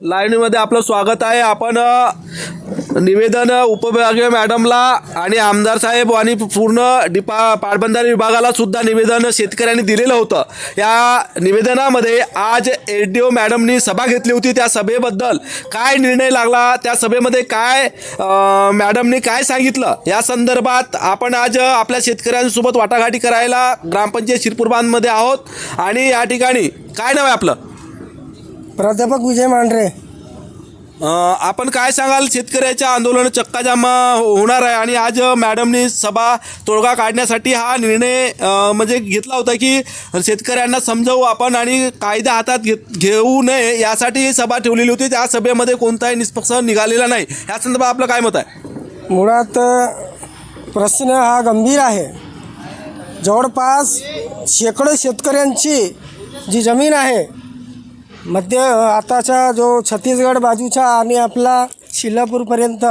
लाईनीमध्ये आपलं स्वागत आहे. आपण निवेदन उपविभागीय मॅडमला आणि आमदार साहेब आणि पूर्ण डिपा पाटबंधारे विभागाला सुद्धा निवेदन शेतकऱ्यांनी दिलेलं होतं. या निवेदनामध्ये आज एस डी ओ मॅडमनी सभा घेतली होती त्या सभेबद्दल. काय निर्णय लागला? त्या सभेमध्ये काय मॅडमनी काय सांगितलं? या संदर्भात आपण आज आपल्या शेतकऱ्यांसोबत वाटाघाटी करायला ग्रामपंचायत शिरपूर बांधमध्ये आहोत. आणि या ठिकाणी काय नाव आहे आपलं? प्राध्यापक विजय मांढरे. अ, आपण काय सांगाल? शेतकऱ्याच्या आंदोलन चक्काजाम अ, होणार आहे आणि आज अ, मॅडमनी सभा तोडगा काढण्यासाठी हा निर्णय अ, म्हणजे घेतला होता की शेतकऱ्यांना समजावू आपण आणि कायदा हातात घे घेऊ नये यासाठी ही सभा ठेवलेली होती. त्या सभेमध्ये कोणताही निष्पक्ष निघालेला नाही. या संदर्भात आपलं काय मत आहे? मुळात प्रश्न हा गंभीर आहे. जवळपास शेकडो शेतकऱ्यांची जी जमीन आहे मध्य आताच्या जो छत्तीसगड बाजूचा आणि आपला शिलापूरपर्यंत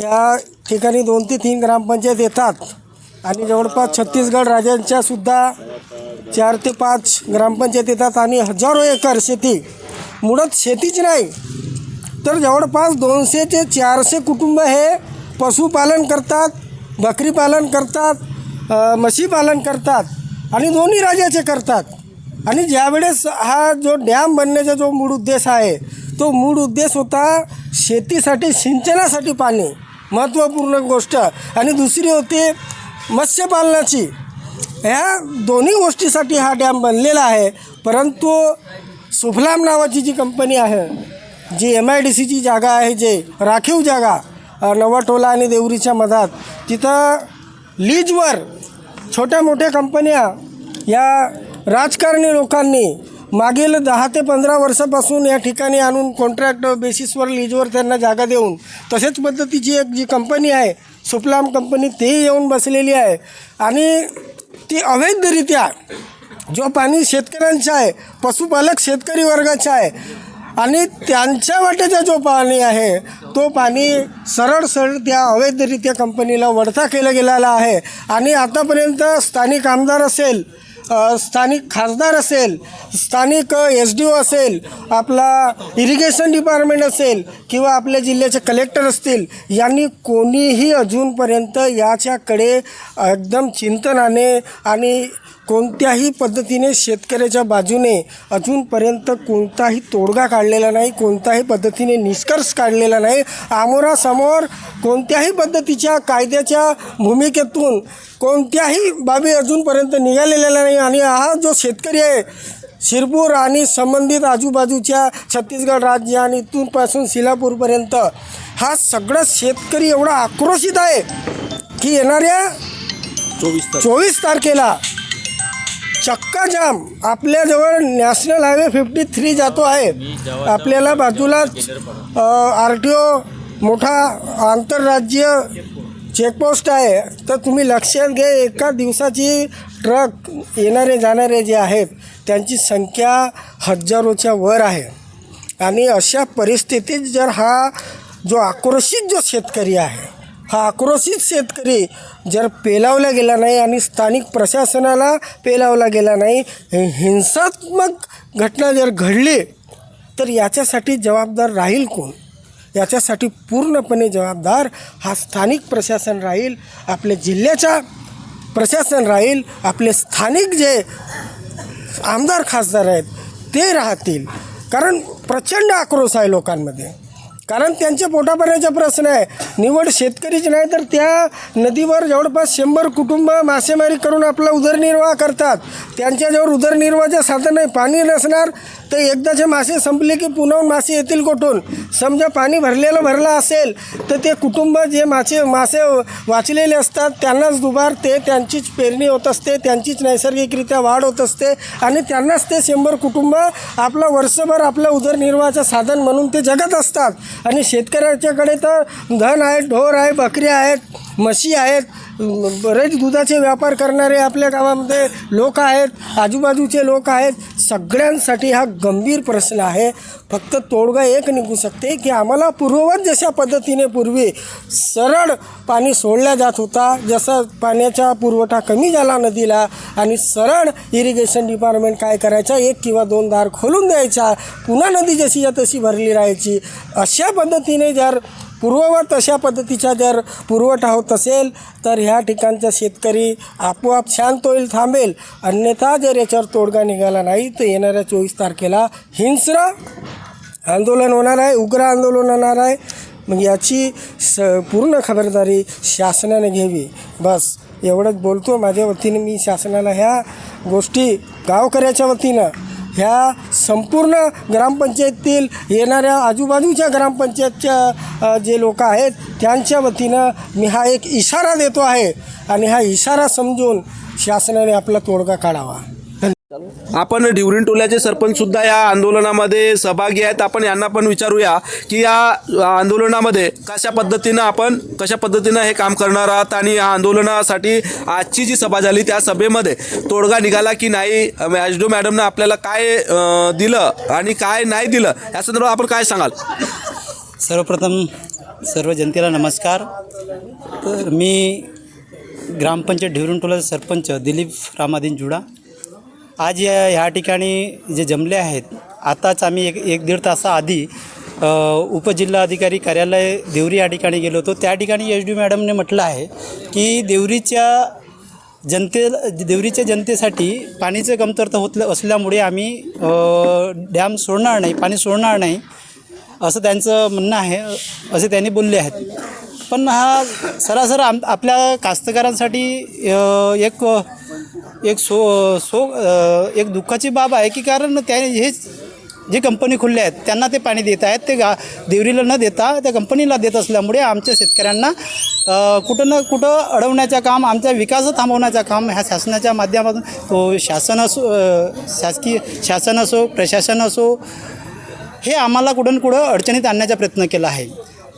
या ठिकाणी दोन ते तीन ग्रामपंचायत येतात. आणि जवळपास छत्तीसगड राज्यांच्या सुद्धा चार ते पाच ग्रामपंचायत येतात आणि हजारो एकर शेती. मुळात शेतीच नाही तर जवळपास दोनशे ते चारशे कुटुंब हे पशुपालन करतात बकरी पालन करतात म्हशीपालन करतात आणि दोन्ही राज्याचे करतात. आणि ज्यावेळेस हा जो डॅम बनण्याचा जो मूळ उद्देश आहे तो मूळ उद्देश होता शेतीसाठी सिंचनासाठी पाणी. महत्त्वपूर्ण गोष्ट. आणि दुसरी होती मत्स्यपालनाची. ह्या दोन्ही गोष्टीसाठी हा डॅम बनलेला आहे. परंतु सुफलाम नावाची जी कंपनी आहे जी एम आय डी सीची जागा आहे जे राखीव जागा नवाटोला आणि देवरीच्या मधात तिथं लीजवर छोट्या मोठ्या कंपन्या या राजकारणी लोकांनी मागील दहा ते पंधरा वर्षापासून या ठिकाणी आणून कॉन्ट्रॅक्ट बेसिसवर लीजवर त्यांना जागा देऊन तसेच पद्धतीची एक जी कंपनी आहे सुफलाम कंपनी तेही येऊन बसलेली आहे. आणि ती अवैधरित्या जो पाणी शेतकऱ्यांचा आहे पशुपालक शेतकरी वर्गाचा आहे आणि त्यांच्या वाटेचा जो पाणी आहे तो पाणी सरळ सरळ त्या अवैधरित्या कंपनीला वळता केला गेलेला आहे. आणि आतापर्यंत स्थानिक आमदार असेल स्थानिक खासदार असेल स्थानिक एस डी ओ असेल आपला इरिगेशन डिपार्टमेंट असेल किंवा आपल्या जिल्ह्याचे कलेक्टर असतील यांनी कोणीही अजूनपर्यंत याच्याकडे एकदम चिंतनाने आणि कोणत्याही पद्धतीने शेतकऱ्याच्या बाजूने अजूनपर्यंत कोणताही तोडगा काढलेला नाही कोणत्याही पद्धतीने निष्कर्ष काढलेला नाही. आमोरासमोर कोणत्याही पद्धतीच्या कायद्याच्या भूमिकेतून कोणत्याही बाबी अजूनपर्यंत निघालेल्या नाही आणि हा जो शेतकरी आहे शिरपूर आणि संबंधित आजूबाजूच्या छत्तीसगड राज्य आणि इथूनपासून सिलापूरपर्यंत हा सगळा शेतकरी एवढा आक्रोशित आहे की येणाऱ्या चोवीस चोवीस तारखेला चक्काजाम आपल्याजवळ नॅशनल हायवे फिफ्टी थ्री जातो आहे. आपल्याला बाजूलाच आर टी ओ मोठा आंतरराज्य चेकपोस्ट आहे. तर तुम्ही लक्षात घ्या एका दिवसाची ट्रक येणारे जाणारे जे आहेत त्यांची संख्या हजारोच्या वर आहे. आणि अशा परिस्थितीत जर हा जो आक्रोशित जो शेतकरी आहे हा आक्रोशित शेतकरी जर पेलावला गेला नाही आणि स्थानिक प्रशासनाला पेलावला गेला नाही हिंसात्मक घटना जर घडली तर याच्यासाठी जबाबदार राहील कोण? याच्यासाठी पूर्णपणे जबाबदार हा स्थानिक प्रशासन राहील आपल्या जिल्ह्याचा प्रशासन राहील आपले स्थानिक जे आमदार खासदार आहेत ते राहतील. कारण प्रचंड आक्रोश आहे लोकांमध्ये. कारण त्यांच्या पोटापाण्याचा प्रश्न आहे. निवड शेतकरीच नाही तर त्या नदीवर जवळपास शंभर कुटुंब मासेमारी करून आपला उदरनिर्वाह करतात. त्यांच्याजवळ उदरनिर्वाहाचं साधन नाही पाणी नसणार. तर एकदाचे मासे संपले की पुन्हा मासे येतील कुठून? समजा पाणी भरलेलं भरलं असेल तर ते कुटुंब जे मासे मासे वाचलेले असतात त्यांनाच दुबार ते त्यांचीच पेरणी होत असते त्यांचीच नैसर्गिकरित्या वाढ होत असते आणि त्यांनाच ते शंभर कुटुंब आपलं वर्षभर आपलं उदरनिर्वाहाचं साधन म्हणून ते जगत असतात. आणि शेतकऱ्याच्याकडे तर धन आहे ढोर आहे बकऱ्या आहेत. म्हशी आहेत बरेच दुधाचे व्यापार करणारे आपल्या गावामध्ये लोक आहेत आजूबाजूचे लोक आहेत. सगळ्यांसाठी हा गंभीर प्रश्न आहे. फक्त तोडगा एक निघू शकते की आम्हाला पूर्ववत जशा पद्धतीने पूर्वी सरळ पाणी सोडल्या जात होता जसा पाण्याचा पुरवठा कमी झाला नदीला आणि सरळ इरिगेशन डिपार्टमेंट काय करायचं? एक किंवा दोन दार खोलून द्यायचा. पुन्हा नदी जशी या तशी भरली राहायची. अशा पद्धतीने जर पूर्ववत अशा पद्धतीचा जर पुरवठा होत असेल तर ह्या ठिकाणचा शेतकरी आपोआप शांत होईल थांबेल. अन्यथा जर याच्यावर तोडगा निघाला नाही तर येणाऱ्या चोवीस तारखेला हिंस्र आंदोलन होणार आहे उग्र आंदोलन होणार आहे. मग याची स पूर्ण खबरदारी शासनाने घ्यावी. बस एवढंच बोलतो. माझ्या वतीने मी शासनाला ह्या गोष्टी गावकऱ्याच्या वतीनं ह्या संपूर्ण ग्रामपंचायतीतील येणाऱ्या आजूबाजूच्या ग्रामपंचायतच्या जे लोक आहेत त्यांच्या वतीनं मी हा एक इशारा देतो आहे. आणि हा इशारा समजून शासनाने आपला तोडगा काढावा. आपण डिवरीन टोल्याचे सरपंच सुद्धा या आंदोलनामध्ये सहभागी आहेत. आपण यांना पण विचारूया की या आंदोलनामध्ये कशा पद्धतीनं आपण कशा पद्धतीनं हे काम करणार आहात आणि या आंदोलनासाठी आजची जी सभा झाली त्या सभेमध्ये तोडगा निघाला की नाही मॅजडो मॅडमनं आपल्याला काय दिलं आणि काय नाही दिलं या संदर्भात आपण काय सांगाल? सर्वप्रथम सर्व जनतेला नमस्कार. तर मी ग्रामपंचायत ढिवरुंटोलाचे सरपंच दिलीप रामादीन जुडा. आज या ह्या ठिकाणी जे जमले आहेत आताच आम्ही एक एक दीड तासाआधी उपजिल्हाधिकारी कार्यालय देवरी या ठिकाणी गेलो होतो. त्या ठिकाणी एच डी मॅडमने म्हटलं आहे की देवरीच्या जनते देवरीच्या जनतेसाठी पाणीचं कमतरता होत असल्यामुळे आम्ही डॅम सोडणार नाही पाणी सोडणार नाही असं त्यांचं म्हणणं आहे असे त्यांनी बोलले आहेत. पण हा सरासर आम आपल्या कास्तकारांसाठी एक एक सो सो एक दुःखाची बाब आहे की कारण त्या हेच जे कंपनी खुल्ले आहेत त्यांना ते पाणी देत आहेत ते गा देवरीला न देता त्या कंपनीला देत असल्यामुळे आमच्या शेतकऱ्यांना कुठं ना कुठं अडवण्याचं काम आमच्या विकास थांबवण्याचं काम ह्या शासनाच्या माध्यमातून तो शासन असो शासकीय शासन असो प्रशासन असो हे आम्हाला कुठं कुठं अडचणीत आणण्याचा प्रयत्न केला आहे.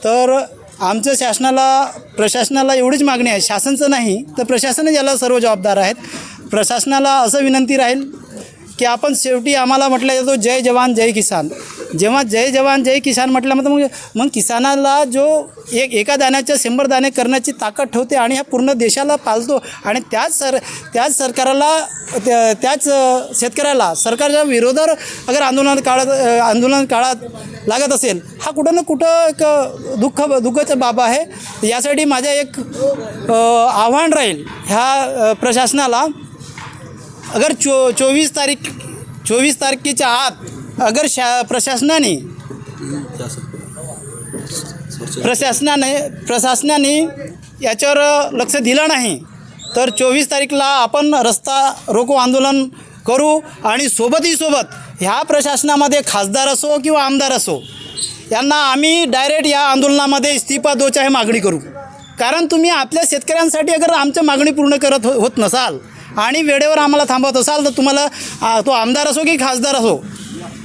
तर आमचं शासनाला प्रशासनाला एवढीच मागणी आहे शासनचं नाही तर प्रशासनच याला सर्व जबाबदार आहेत. प्रशासनाला असं विनंती राहील की आपण शेवटी आम्हाला म्हटलं जातो जय जवान जय किसान. जेव्हा जय जवान जय किसान म्हटल्यानंतर मग मग किसानाला जो एक एका दाण्याच्या शंभर दाणे करण्याची ताकद ठेवते आणि ह्या पूर्ण देशाला पालतो आणि त्याच सर त्याच सरकाराला त्या- त्याच शेतकऱ्याला सरकारच्या विरोधावर अगर आंदोलन काळात आंदोलन काळात लागत असेल हा कुठं ना कुठं एक दुःख दुःखाचं बाब आहे. यासाठी माझं एक आव्हान राहील ह्या प्रशासनाला अगर चो चोवीस तारीख चोवीस तारखेच्या आत अगर शा प्रशासनाने प्रशासनाने प्रशासनाने याच्यावर लक्ष दिलं नाही तर चोवीस तारीखला आपण रस्ता रोको आंदोलन करू आणि सोबतही सोबत ह्या प्रशासनामध्ये खासदार असो किंवा आमदार असो यांना आम्ही डायरेक्ट या आंदोलनामध्ये इस्तिफा दोच्या हे मागणी करू. कारण तुम्ही आपल्या शेतकऱ्यांसाठी अगर आमच्या मागणी पूर्ण करत हो होत नसाल आणि वेळेवर आम्हाला थांबवत असाल तर तुम्हाला तो आमदार असो की खासदार असो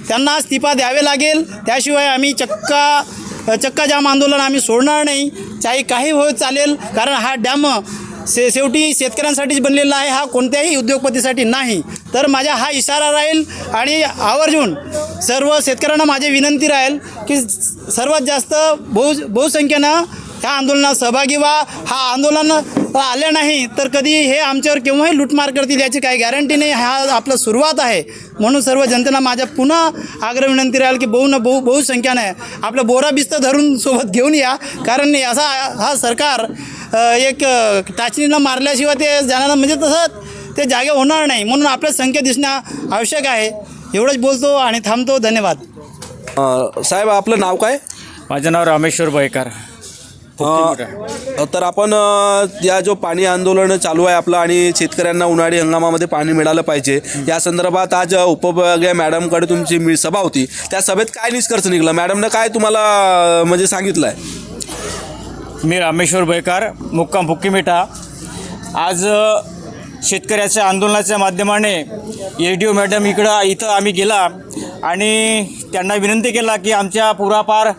त्यांना इस्तिफा द्यावे लागेल. त्याशिवाय आम्ही चक्का चक्का जाम आंदोलन आम्ही सोडणार नाही. चाहे काही होत चालेल कारण हा डॅम से शेवटी शेतकऱ्यांसाठीच बनलेला आहे हा कोणत्याही उद्योगपतीसाठी नाही. तर माझा हा इशारा राहील आणि आवर्जून सर्व शेतकऱ्यांना माझी विनंती राहील की सर्वात जास्त बहु बहुसंख्येनं ह्या आंदोलनात सहभागी व्हा. हा आंदोलन आले नाही तर कधी हे आमच्यावर केव्हाही लूटमार करतील याची काही गॅरंटी नाही. हा आपलं सुरुवात आहे. म्हणून सर्व जनतेला माझ्या पुन्हा आग्रह विनंती राहील की बहु न बहु बहुसंख्याने आपलं बोरा बिस्त धरून सोबत घेऊन या. कारण असा हा सरकार एक टाचणीनं मारल्याशिवाय ते जाणार म्हणजे तसं ते जागे होणार नाही. म्हणून आपलं संख्या दिसणं आवश्यक आहे. एवढंच बोलतो आणि थांबतो. धन्यवाद. साहेब आपलं नाव काय? माझं नाव रामेश्वर बैकार अ, तर आपण अ, या जो पाणी आंदोलन चालू आहे आपलं आणि शेतकऱ्यांना उन्हाळी हंगामामध्ये पाणी मिळालं पाहिजे या संदर्भात आज अ, उपविभागीय मॅडमकडे तुमची मी सभा होती. त्या सभेत काय निष्कर्ष निघला? मॅडमनं काय तुम्हाला अ, म्हणजे सांगितलं आहे मी रामेश्वर बैकार मुक्काम फुक्कीमिठा आज अ, शेतकऱ्याच्या आंदोलनाच्या माध्यमाने एस डी ओ मॅडम इकडं इथं आम्ही गेला आणि त्यांना विनंती केला की आमच्या पुरापार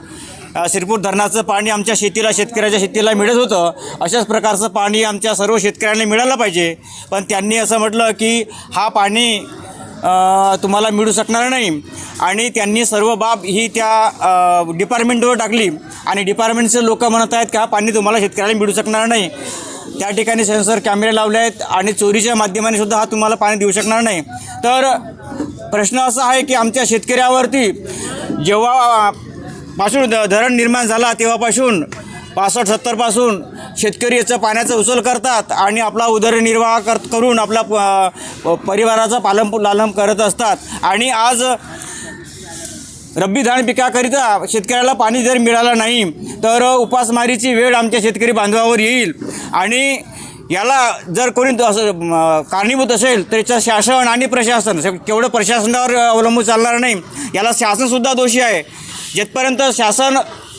शिरपूर धरणाचं पाणी आमच्या शेतीला शेतकऱ्याच्या शेतीला मिळत होतं. अशाच प्रकारचं पाणी आमच्या सर्व शेतकऱ्यांना मिळालं पाहिजे. पण त्यांनी असं म्हटलं की हा पाणी तुम्हाला मिळू शकणार नाही. आणि त्यांनी सर्व बाब ही त्या डिपार्टमेंटवर टाकली. आणि डिपार्टमेंटचे लोक म्हणत आहेत की हा पाणी तुम्हाला शेतकऱ्याला मिळू शकणार नाही. त्या ठिकाणी सेन्सर कॅमेरे लावले आहेत आणि चोरीच्या माध्यमाने सुद्धा हा तुम्हाला पाणी देऊ शकणार नाही. तर प्रश्न असा आहे की आमच्या शेतकऱ्यावरती जेव्हा पासून धरण निर्माण झाला तेव्हापासून पासष्ट सत्तरपासून शेतकरी याचं पाण्याचा उचल करतात आणि आपला उदरनिर्वाह कर करून आपला प- परिवाराचा पालन लालन करत असतात. आणि आज रब्बी धान पिकाकरिता शेतकऱ्याला पाणी जर मिळालं नाही तर उपासमारीची वेळ आमच्या शेतकरी बांधवावर येईल. आणि याला जर कोणी असं कारणीभूत असेल तर याचं शासन आणि प्रशासन केवढं प्रशासनावर अवलंबून चालणार नाही. याला शासनसुद्धा दोषी आहे. जिथपर्यंत शासन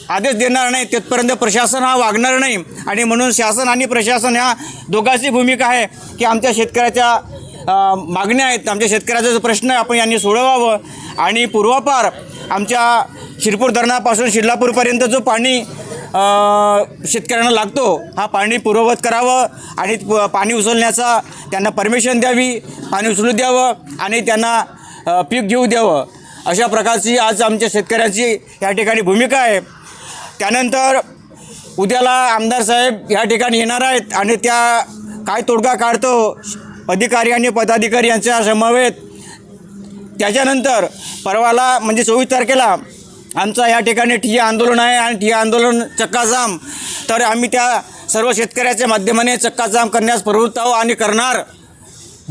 आदेश देणार नाही तिथपर्यंत प्रशासन हा वागणार नाही. आणि म्हणून शासन आणि प्रशासन ह्या दोघांची भूमिका आहे की आमच्या शेतकऱ्याच्या मागण्या आहेत. आमच्या शेतकऱ्याचा जो प्रश्न आहे आपण यांनी सोडवावं. आणि पूर्वापार आमच्या शिरपूर धरणापासून शिरलापूरपर्यंत जो पाणी शेतकऱ्यांना लागतो हा पाणी पूर्ववत करावं आणि प- पाणी उचलण्याचा त्यांना परमिशन द्यावी पाणी उचलू द्यावं आणि त्यांना पीक घेऊ द्यावं. अशा प्रकारची आज आमच्या शेतकऱ्यांची या ठिकाणी भूमिका आहे. त्यानंतर उद्याला आमदार साहेब या ठिकाणी येणार आहेत आणि त्या काय तोडगा काढतो अधिकारी आणि पदाधिकारी यांच्या समवेत त्याच्यानंतर परवाला म्हणजे चोवीस तारखेला आमचा या ठिकाणी ठिय्या आंदोलन आहे आणि ठिय्या आंदोलन चक्काजाम. तर आम्ही त्या सर्व शेतकऱ्याच्या माध्यमाने चक्काजाम करण्यास प्रवृत्त आहोत आणि करणार.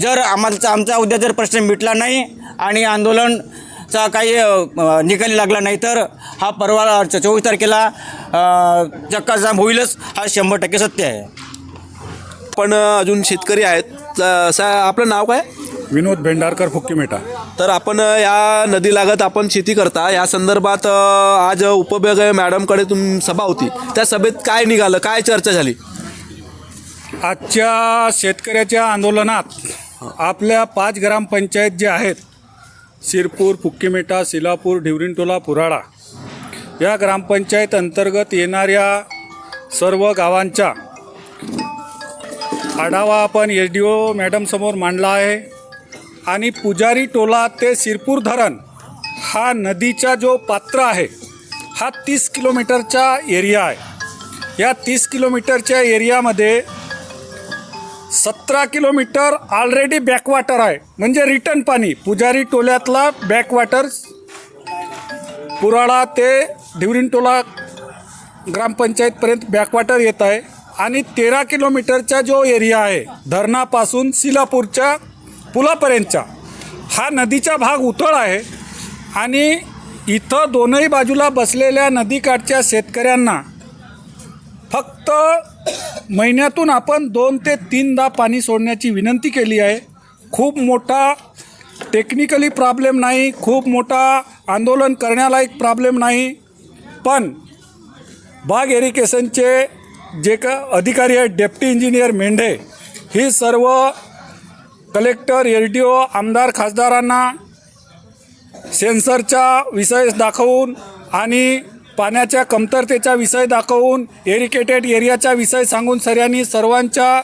जर आम्हाला आमचा उद्या जर प्रश्न मिटला नाही आणि आंदोलन आंदोलनचा काही निकाली लागला नाही तर हा परवा चोवीस तारखेला चक्काजाम होईलच हा शंभर टक्के सत्य आहे. पण अजून शेतकरी आहेत. सा आपलं नाव काय? विनोद भेंडारकर फुक्कीमेटा तर आपण या नदी लागत आपण शेती करता. या संदर्भात आज उपविभागीय मॅडमकडे तुम सभा होती. त्या सभेत काय निघालं? काय चर्चा झाली? आजच्या शेतकऱ्याच्या आंदोलनात आपल्या पाच ग्रामपंचायत जे आहेत शिरपूर फुक्कीमेटा सिलापूर ढिवरिंटोला पुराडा या ग्रामपंचायत अंतर्गत येणाऱ्या सर्व गावांच्या आढावा आपण एस डी ओ मॅडमसमोर मांडला आहे. आणि पुजारी टोला ते सिरपूर धरण हा नदीचा जो पात्र आहे हा तीस किलोमीटरचा एरिया आहे. या तीस किलोमीटरच्या एरियामध्ये सतरा किलोमीटर ऑलरेडी बॅकवॉटर आहे. म्हणजे रिटर्न पाणी. पुजारी टोल्यातला बॅकवॉटर पुराळा ते ढिवरिंटोला ग्रामपंचायतपर्यंत बॅकवॉटर येत आहे. आणि तेरा किलोमीटरचा जो एरिया आहे धरणापासून सिलापूरच्या पुलापर्यंतचा हा नदीचा भाग उथळ आहे. आणि इथं दोनही बाजूला बसलेल्या नदीकाठच्या शेतकऱ्यांना फक्त महिन्यातून आपण दोन ते तीनदा पाणी सोडण्याची विनंती केली आहे. खूप मोठा टेक्निकली प्रॉब्लेम नाही खूप मोठा आंदोलन करण्यालायक प्रॉब्लेम नाही. पण बाग एरिकेशनचे जे का अधिकारी आहेत डेप्टी इंजिनियर मेंढे ही सर्व कलेक्टर एल डी ओ आमदार खासदारांना सेन्सरचा विषय दाखवून आणि पाण्याच्या कमतरतेचा विषय दाखवून एरिकेटेड एरियाचा विषय सांगून सगळ्यांनी सर्वांच्या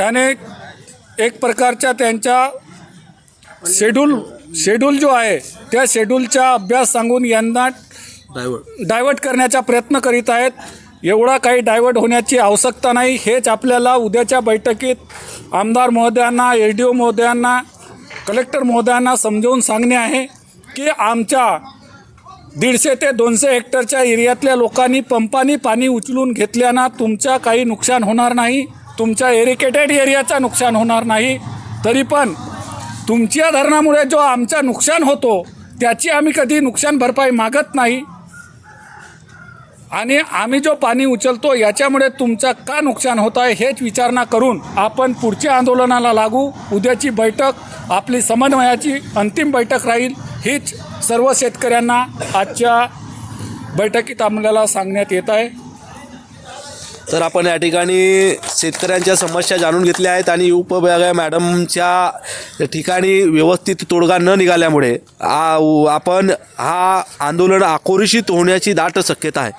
याने एक प्रकारच्या त्यांच्या शेड्यूल शेड्यूल जो आहे त्या शेड्यूलचा अभ्यास सांगून यांना डायवर्ट करण्याचा प्रयत्न करीत आहेत. एवढा काही डायवर्ट होण्याची आवश्यकता नाही. हेच आपल्याला उद्याच्या बैठकीत आमदार महोदयांना एल डी ओ महोदयांना कलेक्टर महोदयांना समजावून सांगणे आहे की आमच्या दीडशे ते दोनशे हेक्टरच्या एरियातल्या लोकांनी पंपानी पाणी उचलून घेतल्यानं तुमच्या काही नुकसान होणार नाही तुमच्या एरिकेटेड एरियाचं नुकसान होणार नाही. तरी पण तुमच्या धरणामुळे जो आमचा नुकसान होतो त्याची आम्ही कधी नुकसान भरपाई मागत नाही. आणि आम्ही जो पाणी उचलतो याच्यामुळे तुमचा का नुकसान होत आहे हेच विचारणा करून आपण पुढच्या आंदोलनाला लागू. उद्याची बैठक आपली समन्वयाची अंतिम बैठक राहील. हीच सर्व शेतकऱ्यांना आजच्या बैठकीत आपल्याला सांगण्यात येत आहे. तर आपण या ठिकाणी शेतकऱ्यांच्या समस्या जाणून घेतल्या आहेत आणि उपविभागीय मॅडमच्या ठिकाणी व्यवस्थित तोडगा न निघाल्यामुळे आ- आपण हा आंदोलन आकोरीशीत होण्याची दाट शक्यता आहे.